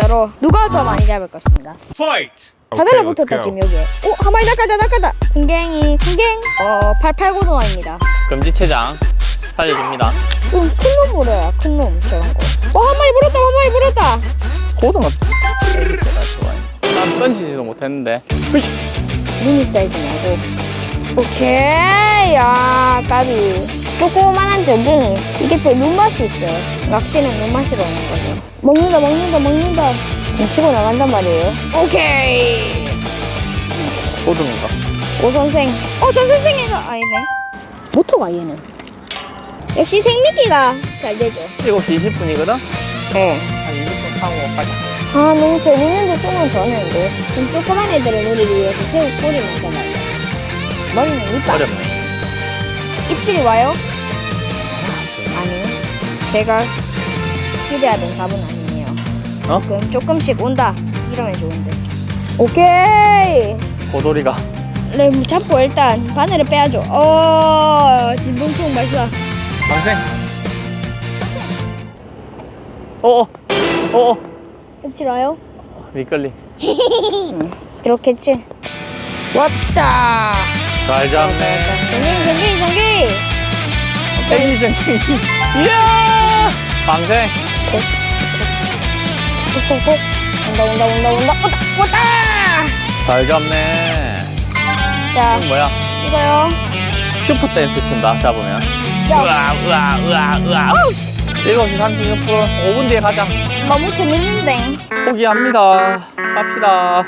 서로 누가 더 많이 잡을 것인가. Fight! 다 달라붙었다 지금 여기에. 오, 한 마리 낚아다 낚아다. 궁갱이 궁갱. 어, 88고등어입니다. 금지체장 살려줍니다. 좀큰놈 물어요. 큰놈 저런 거. 어, 한 마리 물었다. 한 마리 물었다. 고등어. 난 던지지도 못했는데. 미니 사이즈 말고. 오케이. 야, 까비. 조그만한 전갱이. 이게 또 눈맛이 있어요. 낚시는 눈맛으로 오는 거죠. 먹는다, 먹는다, 먹는다. 치고 나간단 말이에요. 오케이. 고등어가. 오 선생. 어, 전 선생이가 아니네. 모터가 얘는. 역시 생미끼가 잘 되죠. 7시 20분이거든? 네. 한 20분 타고 가자. 아, 너무 재밌는데 쏘면 저는데. 좀 조그만 애들을 노리기 위해서 새우 꼬리 많잖아요. 머리는 이빨. 어렵네. 입질이 와요? 아니요. 제가 기대하던 답은 아니에요. 어? 조금, 조금씩 온다. 이러면 좋은데. 오케이. 고돌이가. 네, 잡고 일단 바늘을 빼야죠. 어, 진동총 발사. 방생. 어어. 어어. 입질 와요? 미끌리. 그렇겠지. 왔다. 잘 잡네. 전기, 전기, 전기. 땡기전 땡기. 이야! 방생. 콕콕콕. 온다, 온다, 온다, 온다. 왔다, 왔다. 잘 잡네. 자, 이건 뭐야? 이거요. 슈퍼 댄스 춘다, 잡으면. 야. 으아, 으아, 으아, 으아. 7시 36분, 5분 뒤에 가자. 너무 재밌는데. 포기합니다. 갑시다.